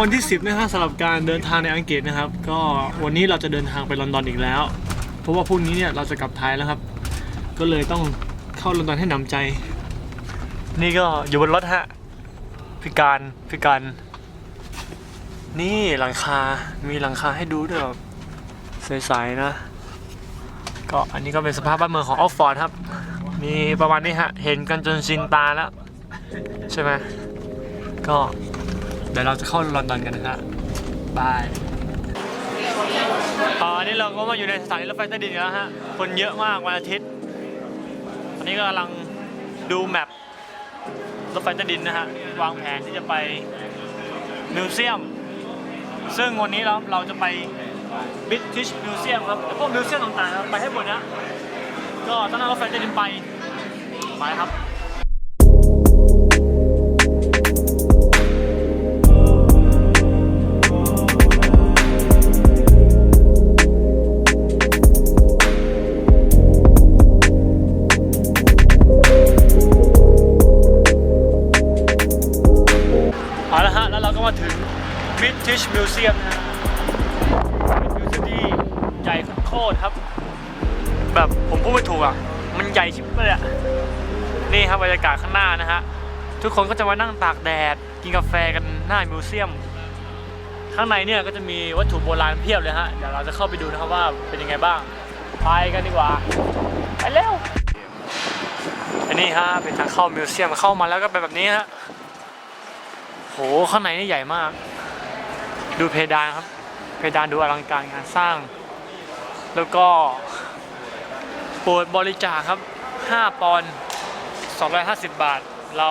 วันที่ 10นะฮะสำหรับการเดินทางในอังกฤษนะครับ ก็วันนี้เราจะเดินทางไปลอนดอนอีกแล้ว เพราะว่าพรุ่งนี้เนี่ยเราจะกลับไทยแล้วครับ ก็เลยต้องเข้าลอนดอนให้หนำใจ นี่ก็อยู่บนรถฮะพิการพิการนี่หลังคา มีหลังคาให้ดูด้วยแบบใสๆนะ ก็อันนี้ก็เป็นสภาพบ้านเมืองของออฟฟอร์ดครับ มีประมาณนี้ฮะ เห็นกันจนชินตาแล้ว ใช่ไหมก็ เดี๋ยวเราจะเข้าลอนดอนกันนะฮะบายอ่าอันนี้เราก็มาอยู่ในสถานีรถไฟใต้ดินแล้วฮะ คนเยอะมากวันอาทิตย์อันนี้ก็กำลังดูแมพรถไฟใต้ดินนะฮะ วางแผนที่จะไปมิวเซียม ซึ่งวันนี้เราเราจะไป British Museum ครับพวกมิวเซียมต่างๆ ไปให้หมดนะ ก็ต้องนั่งรถไฟใต้ดินไป ไปครับ British Museum นะฮะเป็นมิวเซียมที่ใหญ่โคตรครับ แบบผมพูดไม่ถูกอะ มันใหญ่ชิบเลยอะ นี่ครับบรรยากาศข้างหน้านะฮะ ทุกคนก็จะมานั่งตากแดด กินกาแฟกันหน้ามิวเซียม ข้างในเนี่ยก็จะมีวัตถุโบราณเพียบเลยฮะ เดี๋ยวเราจะเข้าไปดูนะครับว่าเป็นยังไงบ้าง ไปกันดีกว่า ไปเร็วอันนี้ฮะเป็นทางเข้ามิวเซียมเข้ามาแล้วก็เป็นแบบนี้ฮะโหข้างในนี่ใหญ่มาก ดูเพดานครับ เพดานดูอลังการงานสร้าง แล้วก็โปรดบริจาคครับ 5 ปอนด์250 บาท เรา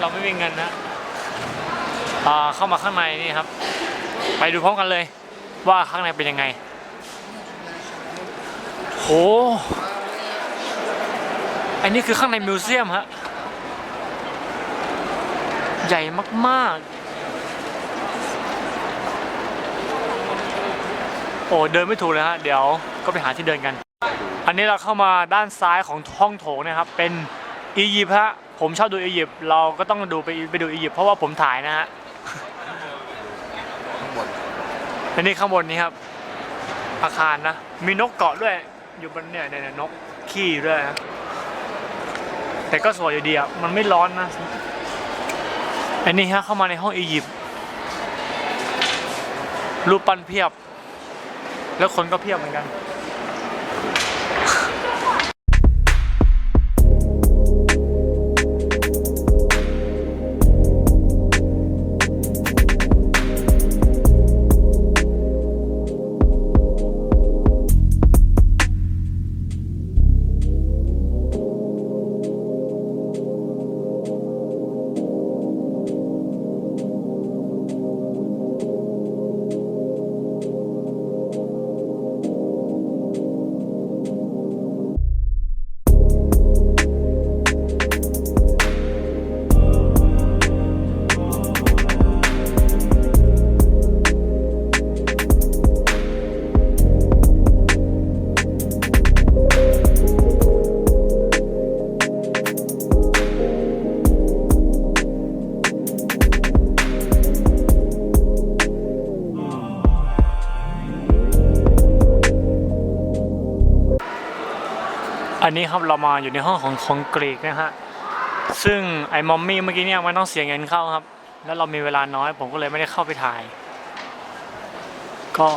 เราไม่มีเงินนะเข้ามาข้างในนี่ครับ ไปดูพร้อมกันเลย ว่าข้างในเป็นยังไงโหอันนี้คือข้างในมิวเซียมฮะ ใหญ่มาก ๆ อ้เดินไม่ถูกเลยฮะเดี๋ยวก็ไปหาที่เดินกัน อันนี้เราเข้ามาด้านซ้ายของห้องโถงนะครับ เป็นอียิปต์ฮะผมชอบดูอียิปต์เราก็ต้องดูไปไปดูอียิปต์เพราะว่าผมถ่ายนะฮะข้างบนอันนี้ข้างบนนี้ครับ อาคารนะ มีนกเกาะด้วย อยู่บนเนี่ยเนี่ยเนี่ยนกขี้ด้วยนะแต่ก็สวยอยู่ดีอะมันไม่ร้อนนะอันนี้ฮะเข้ามาในห้องอียิปต์รูปปั้นเพียบ แล้วคนก็เพียบเหมือนกัน นี้ครับเรามาอยู่ในห้องของของกรีกนะฮะซึ่งไอ้มอมมี่เมื่อกี้เนี่ยมันต้องเสียเงินเข้าครับ แล้วเรามีเวลาน้อย ผมก็เลยไม่ได้เข้าไปถ่าย ก็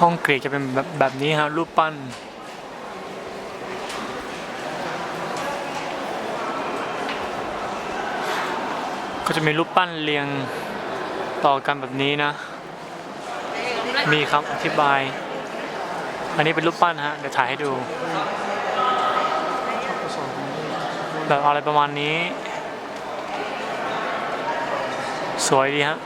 ห้องกรีกจะเป็นแบบแบบนี้ครับรูปปั้นก็จะมีรูปปั้นเรียงต่อกันแบบนี้นะ มีครับอธิบาย อันนี้เป็นรูปปั้นฮะ เดี๋ยวถ่ายให้ดูแบบอะไรประมาณนี้ สวยดีฮะ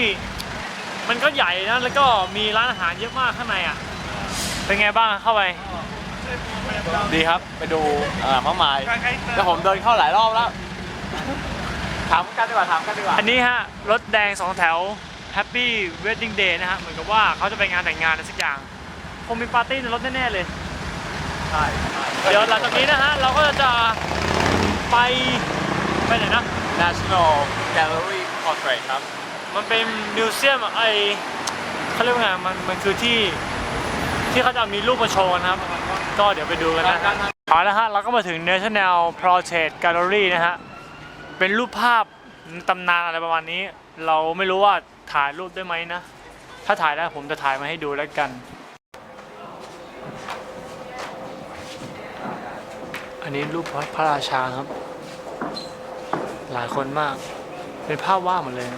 มิวเซียมที่มันก็ใหญ่นะแล้วก็มีร้านอาหารเยอะมากข้างในอะ เป็นไงบ้างเข้าไป ดีครับไปดูอ่ามากมายแล้วผมเดินเข้าหลายรอบแล้ว ถามกันดีกว่าถามกันดีกว่าอันนี้ฮะ รถแดงสองแถว Happy Wedding Day นะฮะ เหมือนกับว่าเขาจะไปงานแต่งงานอะไรสักอย่าง คงมีปาร์ตี้ในรถแน่ๆเลย ใช่เดี๋ยวหลังจากนี้นะฮะ เราก็จะไป ไปไหนนะ National Gallery Portrait ครับ มันเป็นมิวเซียมอะไอเขาเรียกว่าไงมันมันคือที่ที่เขาจะมีรูปมาโชว์นะครับ ก็เดี๋ยวไปดูกันนะเอาละฮะเราก็มาถึง National Portrait Gallery นะฮะ เป็นรูปภาพตำนานอะไรประมาณนี้ เราไม่รู้ว่าถ่ายรูปได้ไหมนะ ถ้าถ่ายได้ผมจะถ่ายมาให้ดูแล้วกัน อันนี้รูปพระราชาครับ หลายคนมาก เป็นภาพวาดหมดเลย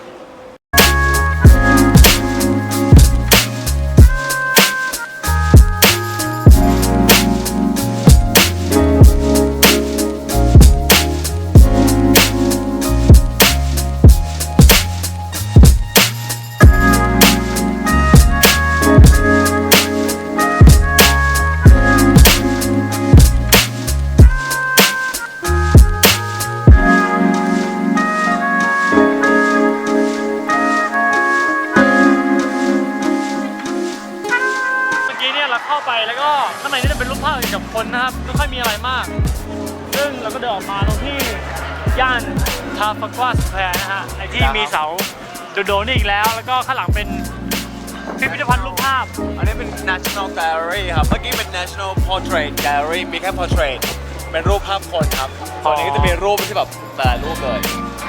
อนนี้ก็จะมีรูปที่แบบแต่ละรูปเลย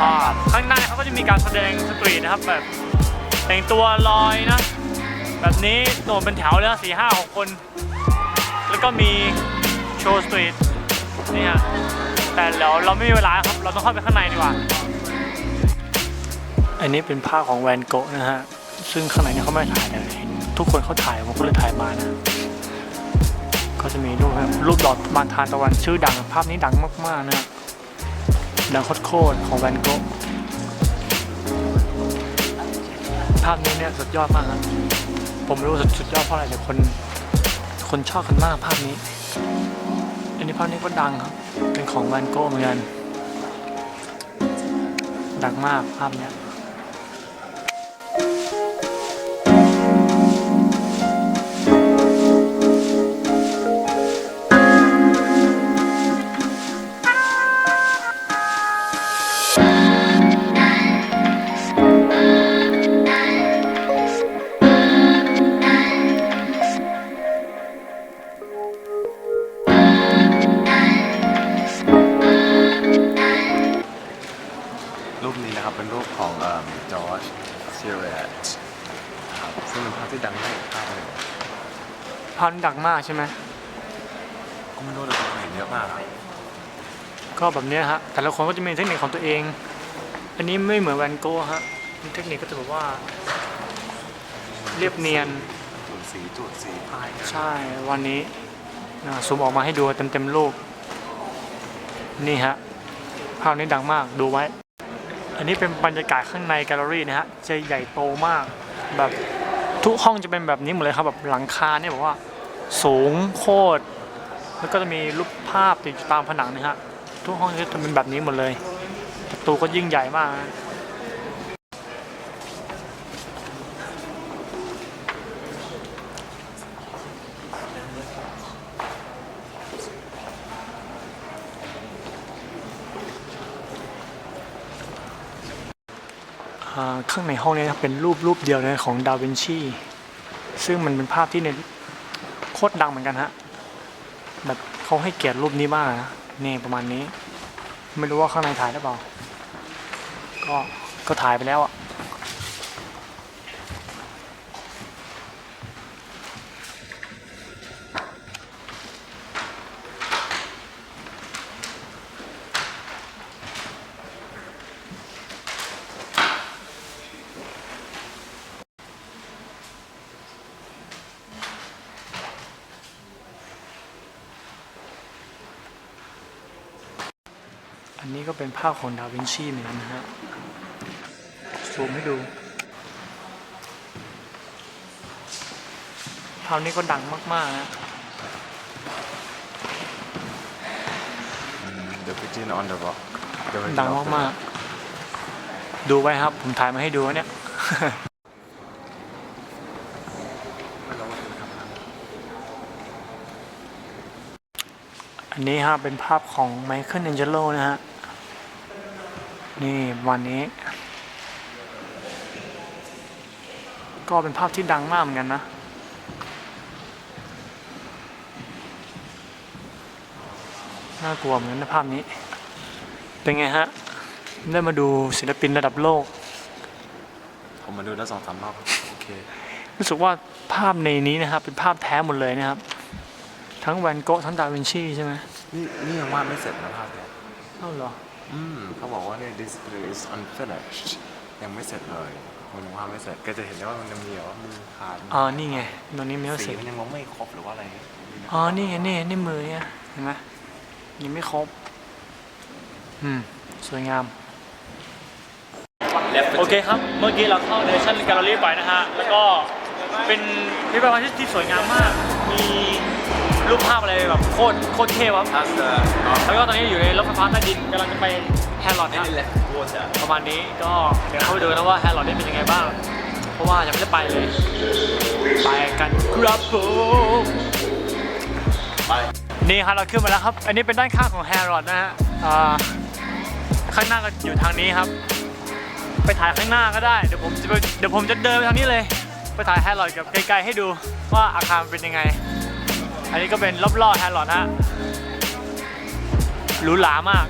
อ่าข้างในเขาก็จะมีการแสดงสตรีทนะครับแบบแต่งตัวลอยนะ แบบนี้โดนเป็นแถวเลยนะสี่ห้าหกคน แล้วก็มีโชว์สตรีทนี่ฮะแต่เดี๋ยวเราไม่มีเวลาครับ เราต้องเข้าไปข้างในดีกว่า อันนี้เป็นภาพของแวนโกะนะฮะ ซึ่งข้างในเนี่ยเขาไม่ถ่ายเลยทุกคนเขาถ่ายผมก็เลยถ่ายมานะ ก็จะมีรูปครับรูปดอกมานทานตะวันชื่อดังภาพนี้ดังมากๆนะฮะ ดังโคตรของแวนโกะภาพนี้เนี่ยสุดยอดมากครับผมไม่รู้สุดสุดยอดเพราะอะไรแต่คน คนชอบกันมากภาพนี้ อันนี้ภาพนี้ก็ดังครับ เป็นของแวนโกะเหมือนกัน ดังมากภาพเนี้ย ใช่ไหมก็ไม่รู้แต่ผมเห็นเยอะมากครับก็แบบเนี้ยฮะ แต่ละคนก็จะมีเทคนิคของตัวเอง อันนี้ไม่เหมือนแวนโก้ฮะเทคนิคก็จะแบบว่า เรียบเนียน จุดสีจุดสีพายกันใช่วันนี้นะซูมออกมาให้ดูเต็มเต็มๆรูป นี่ฮะ ภาพนี้ดังมากดูไว้ อันนี้เป็นบรรยากาศข้างในแกลเลอรี่นะฮะจะใหญ่โตมาก แบบทุกห้องจะเป็นแบบนี้หมดเลยครับแบบหลังคาเนี่ยแบบว่า สูงโคตร แล้วก็จะมีรูปภาพติดอยู่ตามผนังนะฮะ ทุกห้องจะทำเป็นแบบนี้หมดเลย ประตูก็ยิ่งใหญ่มากนะอ่าข้างในห้องนี้เป็นรูปรูปเดียวเลยของดาวินชี ซึ่งมันเป็นภาพที่เนี่ย โคตรดังเหมือนกันฮะ แบบเขาให้เกียรติรูปนี้มากนะนี่ประมาณนี้ ไม่รู้ว่าข้างในถ่ายหรือเปล่า ก็ก็ถ่ายไปแล้วอะ นนี้ก็เป็นภาพของดาวินชีเหมือนกันนะฮะ ซูมให้ดูคราวนี้ก็ดังมาก ๆ นะ The Pigeon on the Rock The Virgin ดัง of the มาก ๆ ดูไว้ครับ ผมถ่ายมาให้ดูเนี่ยไม่รู้ว่าเป็นคำถามอันนี้ฮะเป็นภาพของไมเคิลแองเจโลนะฮะ นี่วันนี้ ก็เป็นภาพที่ดังมากเหมือนกันนะ น่ากลัวเหมือนกันนะภาพนี้ เป็นไงฮะ ได้มาดูศิลปินระดับโลก ผมมาดูแล้วสองสามรอบโอเค รู้สึกว่าภาพในนี้นะครับ เป็นภาพแท้หมดเลยนะครับ ทั้งแวนโกะทั้งดาวินชีใช่ไหมนี่นี่ยังวาดไม่เสร็จนะภาพเนี่ยเอ้าเหรอ อืมเขาบอกว่าเนี่ย display is unfinished ยังไม่เสร็จเลยมันยังวาดไม่เสร็จก็จะเห็นได้ว่ามันจะมีแบบว่ามือขาดอ๋อ นี่ไงตรงนี้ไม่ต้องสีเสร็จมันยังลงไม่ครบหรือว่าอะไรอ๋อ นี่ไงนี่นี่มือเนี่ยเห็นไหมยังไม่ครบ อืม สวยงาม โอเคครับ เมื่อกี้เราเข้าเนชั่นแกลเลอรี่ไปนะฮะ แล้วก็เป็นพิพิธภัณฑ์ที่สวยงามมาก มี รูปภาพอะไรแบบโคตรโคตรเท่ครับทัสเตอร์แล้วก็ตอนนี้อยู่ในรถไฟฟ้าใต้ดินกำลังจะไปแฮร์รอดนะนี่แหละวัวจะประมาณนี้ก็เดี๋ยวเข้าไปดูนะว่าแฮร์รอดได้เป็นยังไงบ้าง เพราะว่ายังไม่ได้ไปเลย ไปกันครับผม ไปนี่ครับเราขึ้นมาแล้วครับ อันนี้เป็นด้านข้างของแฮร์รอดนะฮะอ่าข้างหน้าก็อยู่ทางนี้ครับ ไปถ่ายข้างหน้าก็ได้ เดี๋ยวผมจะไปเดี๋ยวผมจะเดินไปทางนี้เลย ไปถ่ายแฮร์รอดกับไกลๆให้ดูว่าอาคารเป็นยังไง อันนี้ก็เป็นรอบๆแฮร์รอดนฮะหรูหรามาก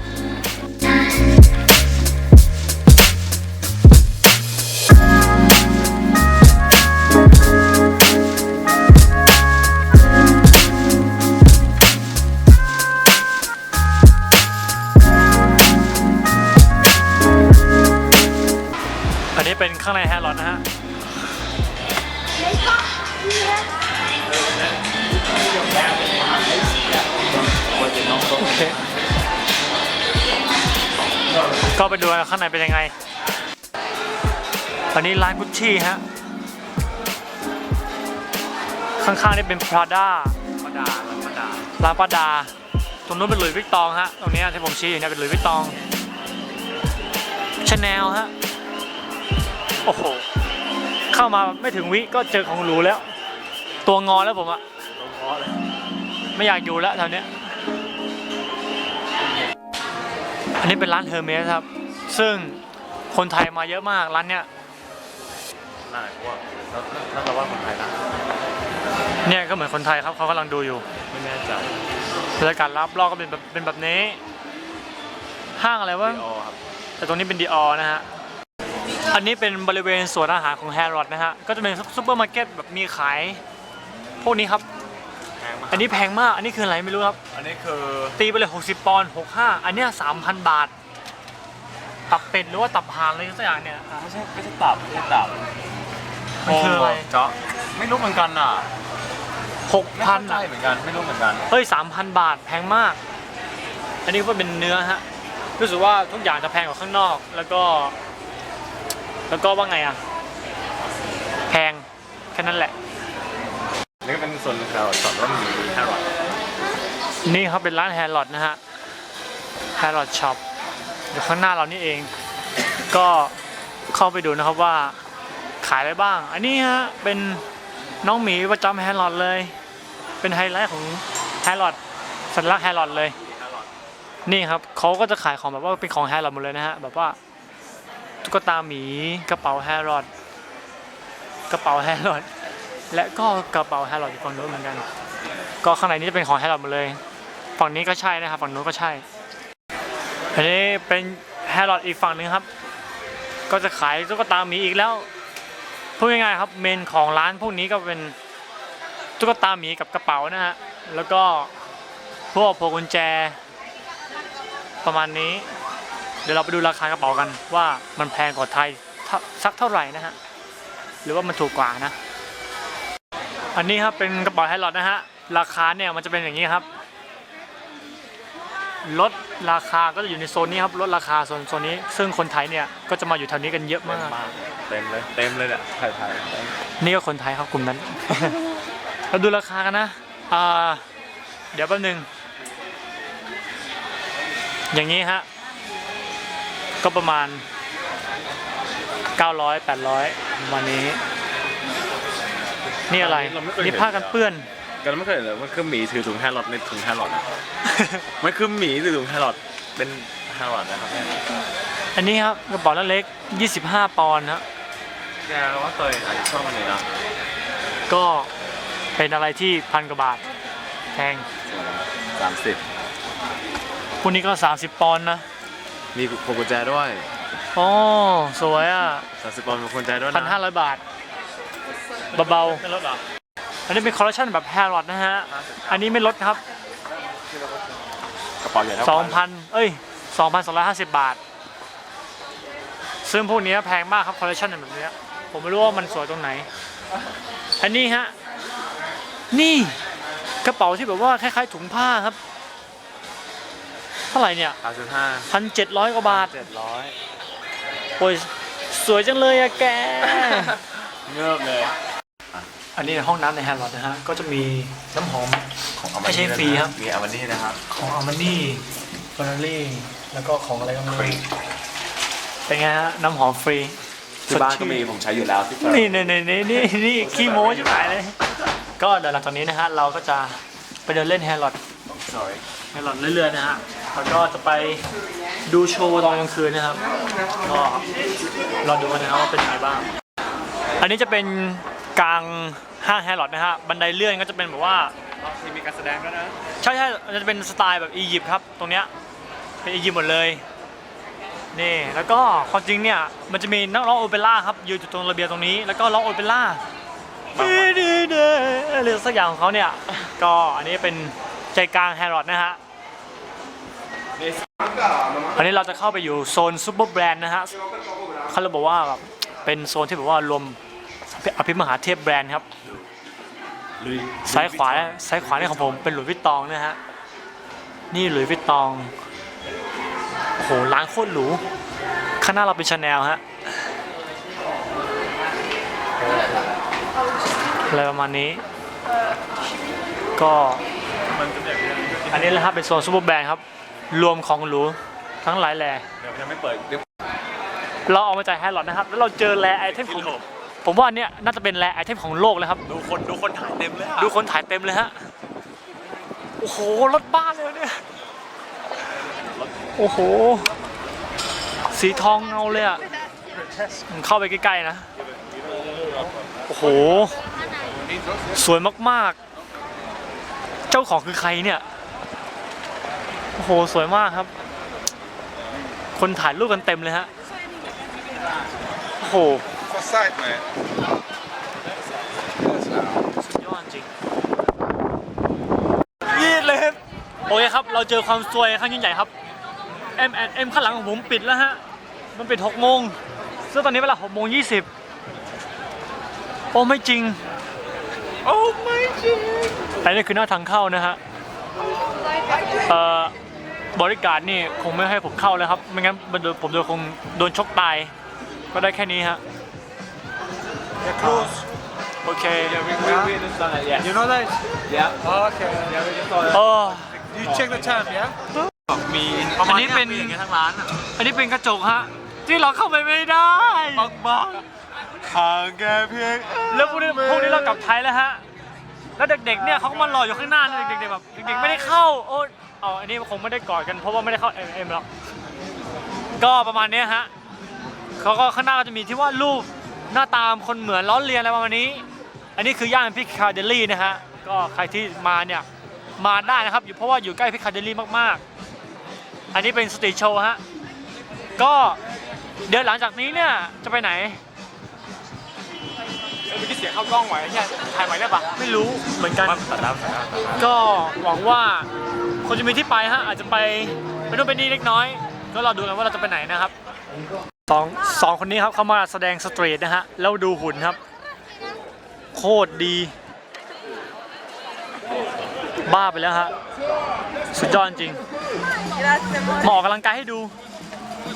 ชชี่ฮะ ข้างๆนี่เป็น Prada ธรรมดาธรรมดาร้านป้าดา ตรงนู้นเป็นหลุยส์วิกตองฮะ ตรงเนี้ยที่ผมชี้อยู่เนี่ยเป็นหลุยส์วิกตองชาแนลฮะ โอ้โห เข้ามาไม่ถึงวิก็เจอของหรูแล้ว ตัวงอแล้วผมอะตรงคอเลยไม่อยากอยู่แล้วแถวเนี้ย อันนี้เป็นร้านเฮอร์เมสครับ ซึ่งคนไทยมาเยอะมากร้านเนี้ย น่าว่าแล้วแล้วเราว่าคนไทยนะเนี่ยก็เหมือนคนไทยครับเขากำลังดูอยู่ไม่แน่ใจบรรยากาศรับรอบก็เป็นแบบเป็นแบบนี้ ห้างอะไรวะดีออครับแต่ตรงนี้เป็นดีออนะฮะอันนี้เป็นบริเวณสวนอาหารของแฮร์รอดนะฮะก็จะเป็นซุปเปอร์มาร์เก็ตแบบมีขาย พวกนี้ครับ แพงมากอันนี้แพงมากอันนี้คืออะไรไม่รู้ครับ อันนี้คือตีไปเลย 60 ปอนด์65 อันเนี้ย3,000 บาท ตับเป็ดหรือว่าตับห่านอะไรสักอย่างเนี่ยอะไม่ใช่ไม่ใช่ตับไม่ใช่ตับ มันคืออะไร เจาะไม่รู้เหมือนกันอะไม่เข้า6,000ใจอะเหมือนกันไม่รู้เหมือนกัน เฮ้ย3,000บาทแพงมาก อันนี้ก็เป็นเนื้อฮะรู้สึกว่าทุกอย่างจะแพงกว่าข้างนอก แล้วก็ แล้วก็ว่าไงอะ แพงแค่นั้นแหละ นี่ก็เป็นส่วนเราสอนว่ามีแฮร์รอดนี่ครับเป็นร้านแฮร์รอดนะฮะแฮร์รอดช็อปอยู่ข้างหน้าเรานี่เอง ก็เข้าไปดูนะครับว่าขายอะไรบ้าง อันนี้ฮะ เป็นน้องหมีประจำแฮร์รอดเลย เป็นไฮไลท์ของแฮร์รอดสัญลักษณ์แฮร์รอดเลย นี่ครับเขาก็จะขายของแบบว่าเป็นของแฮร์รอดหมดเลยนะฮะ แบบว่าตุ๊กตาหมีกระเป๋าแฮร์รอดกระเป๋าแฮร์รอดและก็กระเป๋าแฮร์รอดอยู่ฝั่งนู้นเหมือนกัน ก็ข้างในนี้จะเป็นของแฮร์รอดหมดเลย ฝั่งนี้ก็ใช่นะครับ ฝั่งนู้นก็ใช่ อันนี้เป็นแฮร์รอดอีกฝั่งหนึ่งครับ ก็จะขายตุ๊กตาหมีอีกแล้ว พูดง่ายๆครับเมนของร้านพวกนี้ก็เป็นตุ๊กตาหมีกับกระเป๋านะฮะแล้วก็พวกพวงกุญแจ ประมาณนี้ เดี๋ยวเราไปดูราคากระเป๋ากันว่ามันแพงกว่าไทยสักเท่าไหร่นะฮะหรือว่ามันถูกกว่านะ อันนี้ครับเป็นกระเป๋าแฮร์รอดนะฮะราคาเนี่ยมันจะเป็นอย่างนี้ครับ ลดราคาก็จะอยู่ในโซนนี้ครับลดราคาโซนโซนนี้ ซึ่งคนไทยเนี่ยก็จะมาอยู่แถวนี้กันเยอะเต็มามกมากเต็มเลยเต็มเลยเนี่ยถ่ายถ่ายเต็มนี่ก็คนไทยครับกลุ่มนั้น เราดูราคากันนะอ่าเดี๋ยวแป๊บนึง อย่างนี้ฮะก็ประมาณ 900 800ประมาณนี้ นี่อะไรนี่ผ้ากันเปื้อน กันไม่เคยเห็นเลยมันคือหมีถือถุงแฮร์รอดในถุงแฮร์รอดนะมันคือหมีถือถุงแฮร์รอดเป็นแฮร์รอดนะครับเนี่ยอันนี้ครับกระเป๋าเล็กๆ25 ปอนด์ฮะแกว่าเคยอาจจะชอบมันเลยนะก็เป็นอะไรที่พันกว่าบาทแพงสามสิบพวกนี้ก็ 30 ปอนด์นะมีพวงกุญแจด้วยอ๋อสวยอะสามสิบปอนด์มีพวงกุญแจด้วยพันนะห้าร้อยบาทเบาๆไม่ลดหรอ อันนี้เป็นคอลเลคชันแบบแฮร์รอดนะฮะ อันนี้ไม่ลดครับกระเป๋าใหญ่เท่า2,000เอ้ย2,250บาท ซึ่งพวกนี้แพงมากครับคอลเลคชันแบบเนี้ยผมไม่รู้ว่ามันสวยตรงไหน อันนี้ฮะ นี่กระเป๋าที่แบบว่าคล้ายๆถุงผ้าครับ เท่าไหร่เนี่ยสามสิบห้าพันเจ็ดร้อยกว่าบาทเจ็ดร้อยโอ้ยสวยจังเลยอะแก เงือบเลย อันนี้ในห้องน้ำในแฮร์รอดนะฮะ ก็จะมีน้ำหอม ของไม่ใช่ฟรีครับ มีอามันนี่นะครับของอามานี่เฟอร์รี่ แล้วก็ของอะไรก็ไม่ฟรีรู้เป็นไงฮะ น้ำหอมฟรีที่บ้านสดก็ชื่มีผมใช้อยู่แล้วที่เปิดนี่นี่นี่นี่นี่นี่ขี้โม้ชิบหายเลย ก็เดี๋ยวหลังจากนี้นะฮะ เราก็จะไปเดินเล่นแฮร์รอด sorry แฮร์รอดเรื่อยๆนะฮะ แล้วก็จะไปดูโชว์ตอนกลางคืนนะครับ ก็รอดูกันนะครับว่าเป็นยังไงบ้าง อันนี้จะเป็น กลางห้างแฮร์รอดนะฮะบันไดเลื่อนก็จะเป็นแบบว่าที่มีการแสดงด้วยนะใช่ใช่มันจะเป็นสไตล์แบบอียิปต์ครับ ตรงเนี้ยเป็นอียิปต์หมดเลยนี่แล้วก็ความจริงเนี่ยมันจะมีนักร้องโอเปร่าครับยืนอยู่ตรงระเบียงตรงนี้ แล้วก็ร้องโอเปร่าหรือสักอย่างของเขาเนี่ยก็อันนี้เป็นใจกลางแฮร์รอดนะฮะอันนี้เราจะเข้าไปอยู่โซนซูเปอร์แบรนด์นะฮะเขาเลยบอกว่าแบบเป็นโซนที่แบบว่ารวม อภิมหาเทพแบรนด์ครับซ้ายขวาซ้ายขวานี่ของผมเป็นหลุยส์วิตตองนะฮะนี่หลุยส์วิตตองโอ้โหร้านโคตรหรูข้างหน้าเราเป็นชาแนลฮะอะไรประมาณนี้ ก็อันนี้แหละครับเป็นโซนซูเปอร์แบรนด์ครับ รวมของหรูทั้งหลายแหล่เดี๋ยวยังไม่เปิดเดี๋ยวเราเอามาจากแฮร์รอดนะครับ แล้วเราเจอแรไอเทมของ ผมว่าอันเนี้ยน่าจะเป็นแรไอเทมของโลกเลยครับ ดูคนดูคนถ่ายเต็มเลยอะดูคนถ่ายเต็มเลยฮะ โอ้โห รถบ้านเลยเนี่ย โอ้โห สีทองเงาเลยอะผมเข้าไปใกล้ๆนะ โอ้โห สวยมากๆ เจ้าของคือใครเนี่ย โอ้โห สวยมากครับ คนถ่ายรูปกันเต็มเลยฮะ โอ้โห Side, man. สุดยอดจริงยีดเลยครับโอเคครับ เราเจอความซวยครั้งยิ่งใหญ่ครับ M M ข้างหลังของผมปิดแล้วฮะ มันปิด6โมงซึ่งตอนนี้เวลา6โมง20โอ้ไม่จริง โอ้ไม่จริงอันนี้คือหน้าทางเข้านะฮะ เอ่อบริการนี่คงไม่ให้ผมเข้าแล้วครับ ไม่งั้นมันโดนผมโดนคงโดนชกตาย ก็ได้แค่นี้ฮะ They're close. โอเค we we we understand that yeah You know that? yeah Oh, okay. yeah we just saw that โอ้ You check the time, yeah? มีอันนี้เป็นอย่างเงี้ยทั้งร้านอะอันนี้เป็นกระจกฮะ ที่เราเข้าไปไม่ได้บ้างห่างแค่เพียงแล้วพวกนี้พวกนี้เรากลับไทยแล้วฮะ แล้วเด็กๆ เนี่ยเขาก็มารออยู่ข้างหน้านะเด็กๆแบบเด็กๆ ไม่ได้เข้า โอ้เอาอันนี้คงไม่ได้กอดกันเพราะว่าไม่ได้เข้าเอ็มเอ็มหรอก ก็ประมาณเนี้ยฮะเขาก็ข้างหน้าก็จะมีที่ว่ารูป หน้าตามคนเหมือนล้อเลียนอะไรประมาณนี้ อันนี้คือย่านพิคาเดลี่นะฮะ ก็ใครที่มาเนี่ยมาได้นะครับอยู่เพราะว่าอยู่ใกล้พิคาเดลี่มากๆ อันนี้เป็นสตรีทโชว์ฮะ ก็เดี๋ยวหลังจากนี้เนี่ยจะไปไหนเมื่อกี้เสียงเข้ากล้องไว้เนี่ยถ่ายไว้ได้ปะไม่รู้เหมือนกัน ตัดดาวตัดดาวก็หวังว่าคนจะมีที่ไปฮะอาจจะไปไปนู่นไปนี่เล็กน้อย ก็รอดูกันว่าเราจะไปไหนนะครับส องสองคนนี้ครับเขามาแสดงสตรีทนะฮะ แล้วดูหุ่นครับ โคตรดี บ้าไปแล้วฮะ สุดยอดจริงหมาออกกำลังกายให้ดู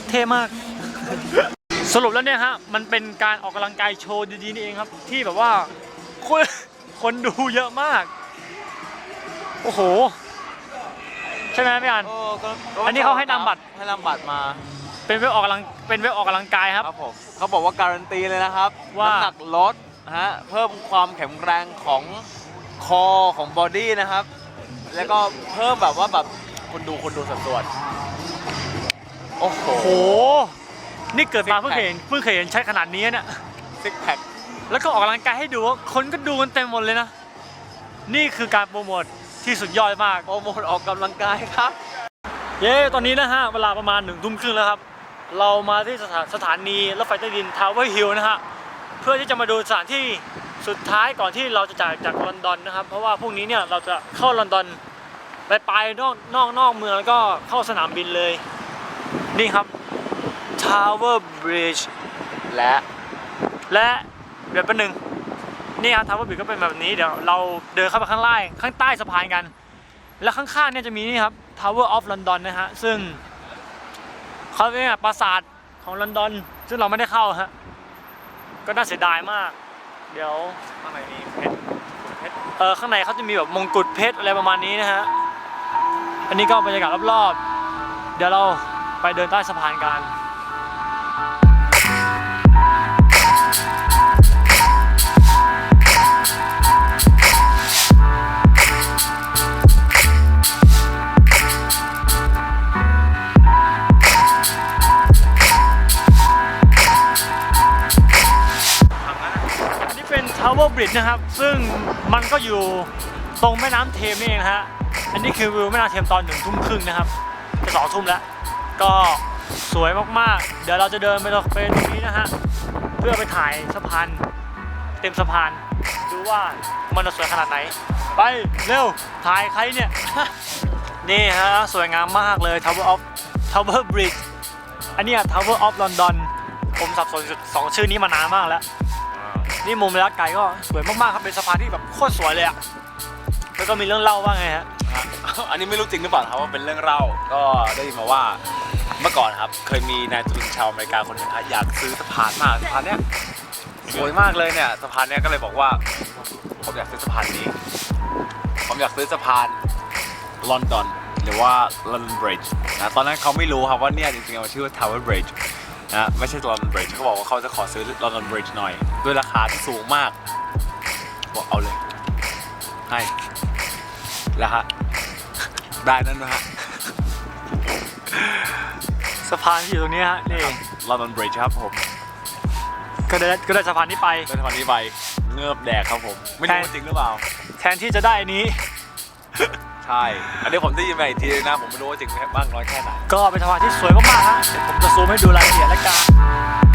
เท่มาก สรุปแล้วเนี่ยฮะ มันเป็นการออกกำลังกายโชว์ดีๆนี่เองครับ ที่แบบว่า คนคนดูเยอะมาก โอ้โห ใช่ไหมพี่อันอันนี้เขาให้นำบัตรให้นำบัตรมา เป็นเว็บออกกำลังเป็นเว็บออกกำลังกายครับ ครับผมเขาบอกว่าการันตีเลยนะครับว่าน้ำหนักลดนะฮะเพิ่มความแข็งแรงของคอของบอดี้นะครับ แล้วก็เพิ่มแบบว่าแบบคนดูคนดูสัดส่วนโอ้โหโอ้โห นี่เกิดมาเพิ่งเคยเห็นเพิ่งเคยเห็นใช้ขนาดนี้เนี่ย ซิกแพคแล้วก็ออกกำลังกายให้ดูว่าคนก็ดูกันเต็มหมดเลยนะ นี่คือการโปรโมทที่สุดยอดมาก โปรโมทออกกำลังกายครับ เย้ ตอนนี้นะฮะ เวลาประมาณหนึ่งทุ่มครึ่งแล้วครับ เรามาที่สถานสถานีรถไฟใต้ดินทาวเวอร์ฮิลนะฮะเพื่อที่จะมาดูสถานที่สุดท้ายก่อนที่เราจะจากจากลอนดอนนะครับ เพราะว่าพรุ่งนี้เนี่ยเราจะเข้าลอนดอนไปไปนอกนอกนอกเมืองแล้วก็เข้าสนามบินเลย นี่ครับ Tower Bridge และ และเดี๋ยวแป๊บนึงนี่ครับทาวเวอร์บิก็เป็นแบบนี้เดี๋ยวเราเดินเข้าไปข้างล่างข้างใต้สะพานกัน แล้วข้างๆเนี่ยจะมีนี่ครับ Tower of London นะฮะซึ่ง เขาเนี่ยปราสาทของลอนดอน ซึ่งเราไม่ได้เข้าฮะ ก็น่าเสียดายมาก เดี๋ยวข้างในมีเพชรเพชรเออข้างในเขาจะมีแบบมงกุฎเพชรอะไรประมาณนี้นะฮะ อันนี้ก็บรรยากาศรอบๆ เดี๋ยวเราไปเดินใต้สะพานกัน Tower Bridge นะครับ ซึ่งมันก็อยู่ตรงแม่น้ำเทมนี่เองฮะ อันนี้คือวิวแม่น้ำเทมตอนหนึ่งทุ่มครึ่งนะครับจะสองทุ่มแล้ว ก็สวยมากๆ เดี๋ยวเราจะเดินไปตรงไปตรงนี้นะฮะ เพื่อไปถ่ายสะพานเต็มสะพานดูว่ามันจะสวยขนาดไหน ไปเร็ว ถ่ายใครเนี่ย นี่ฮะ สวยงามมากเลย Tower of Tower Bridge อันนี้ Tower of London ผมสับสนสองชื่อนี้มานานมากแล้ว นี่มุมระยะไกลก็สวยมากๆครับเป็นสะพานที่แบบโคตรสวยเลยอะแล้วก็มีเรื่องเล่าว่าไงฮะ อันนี้ไม่รู้จริงหรือเปล่าครับว่าเป็นเรื่องเล่าก็ได้ยินมาว่าเมื่อก่อนครับ เคยมีนายทุนชาวอเมริกาคนหนึงครับอยากซื้อสะพานมากสะพานเนี้ยสวยมากเลยเนี่ยสะพานเนี้ยก็เลยบอกว่าผมอยากซื้อสะพานนี้ ผมอยากซื้อสะพานลอนดอนหรือว่า London Bridge นะตอนนั้นเขาไม่รู้ครับว่าเนี่ยจริงๆมันชื่อว่า Tower Bridge นะไม่ใช่ London Bridge เขาบอกว่าเขาจะขอซื้อ London Bridge หน่อย ด้วยราคาที่สูงมากบอกเอาเลย ให้แล้วฮะ ได้นั่นนะฮะสะพานที่อยู่ตรงนี้ฮะนี่ London Bridge ครับผมก็ได้ก็ได้สะพานนี้ไปได้สถานีไปเงือบแดกครับผม ไม่รู้ว่าจริงหรือเปล่า แทนที่จะได้อันนี้ ใช่ อันนี้ผมได้ยินมาอีกทีนะ ผมไม่รู้ว่าจริงบ้างน้อยแค่ไหน ก็เป็นทวารที่สวยมากๆฮะเดี๋ยวผมจะซูมให้ดูรายละเอียดและกัน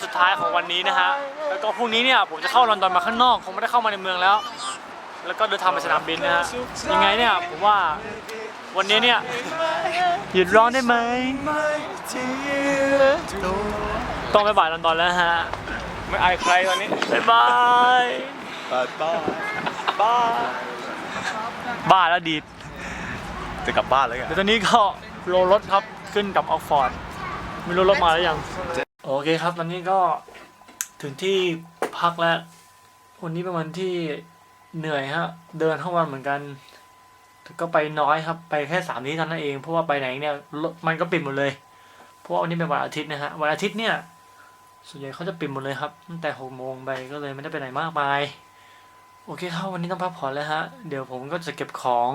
อยู่กับลอนดอนครั้งสุดท้ายของวันนี้นะฮะ แล้วก็พรุ่งนี้เนี่ยผมจะเข้าลอนดอนมาข้างนอก คงไม่ได้เข้ามาในเมืองแล้ว แล้วก็เดินทางไปสนามบินนะฮะ ยังไงเนี่ยผมว่าวันนี้เนี่ยหยุดร้อนได้ไหมต้องไปบ่ายลอนดอนแล้วฮะ ไม่อายใครตอนนี้บ๊ายบายบายบายบ้าบ้าแล้วดีดจะกลับบ้านแล้วไงเดี๋ยวตอนนี้ก็โลรถครับขึ้นกับออกฟอร์ดไม่รู้รถมาหรือยัง โอเคครับตอนนี้ก็ถึงที่พักแล้ว วันนี้เป็นวันที่เหนื่อยฮะ เดินทั้งวันเหมือนกันแต่ก็ไปน้อยครับ ไปแค่สามที่เท่านั้นเอง เพราะว่าไปไหนเนี่ยมันก็ปิดหมดเลย เพราะว่าวันนี้เป็นวันอาทิตย์นะฮะ วันอาทิตย์เนี่ยส่วนใหญ่เขาจะปิดหมดเลยครับตั้งแต่หกโมงไปก็เลยไม่ได้ไปไหนมากมาย โอเคครับวันนี้ต้องพักผ่อนแล้วฮะ เดี๋ยวผมก็จะเก็บของ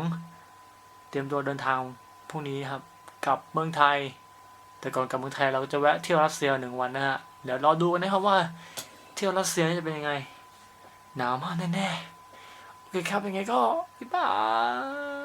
เตรียมตัวเดินทางพรุ่งนี้ครับ กลับเมืองไทย แต่ก่อนกลับเมืองไทยเราก็จะแวะเที่ยวรัสเซียหนึ่งวันนะฮะ เดี๋ยวรอดูกันนะครับว่า เที่ยวรัสเซียจะเป็นยังไง หนาวมากแน่ๆ โอเคครับยังไงก็บ๊ายบาย